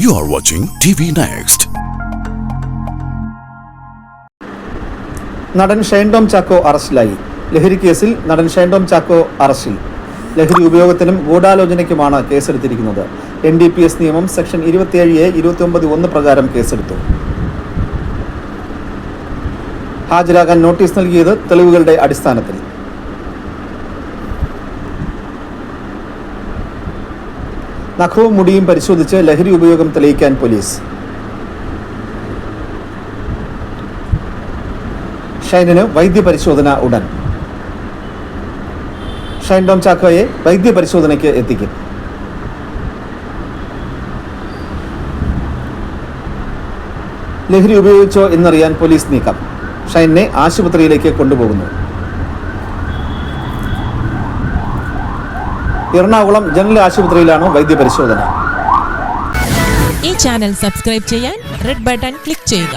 You are watching TV Next. നടൻ ഷൈൻ ടോം ചാക്കോ അറസ്റ്റിലായി. ലഹരി കേസിൽ നടൻ ഷൈൻ ടോം ചാക്കോ അറസ്റ്റിൽ. ലഹരി ഉപയോഗത്തിനും ഗൂഢാലോചനയ്ക്കുമാണ് കേസെടുത്തിരിക്കുന്നത്. എൻ ഡി പി എസ് നിയമം സെക്ഷൻ ഇരുപത്തിയേഴ് എ ഇരുപത്തി ഒമ്പത് ഒന്ന് പ്രകാരം കേസെടുത്തു. ഹാജരാകാൻ നോട്ടീസ് നൽകിയത് തെളിവുകളുടെ അടിസ്ഥാനത്തിൽ. നഖവും മുടിയും പരിശോധിച്ച് ലഹരി ഉപയോഗം തെളിയിക്കാൻ പോലീസ്. ഷൈനന് വൈദ്യപരിശോധന ഉടൻ. ഷൈൻ ചാക്കോയെ വൈദ്യപരിശോധനയ്ക്ക് എത്തിക്കും. ലഹരി ഉപയോഗിച്ചോ എന്നറിയാൻ പോലീസ് നീക്കം. ഷൈനെ ആശുപത്രിയിലേക്ക് കൊണ്ടുപോകുന്നു. എറണാകുളം ജനറൽ ആശുപത്രിയിലാണ് വൈദ്യപരിശോധന. ഈ ചാനൽ സബ്സ്ക്രൈബ് ചെയ്യാൻ റെഡ് ബട്ടൺ ക്ലിക്ക് ചെയ്യുക.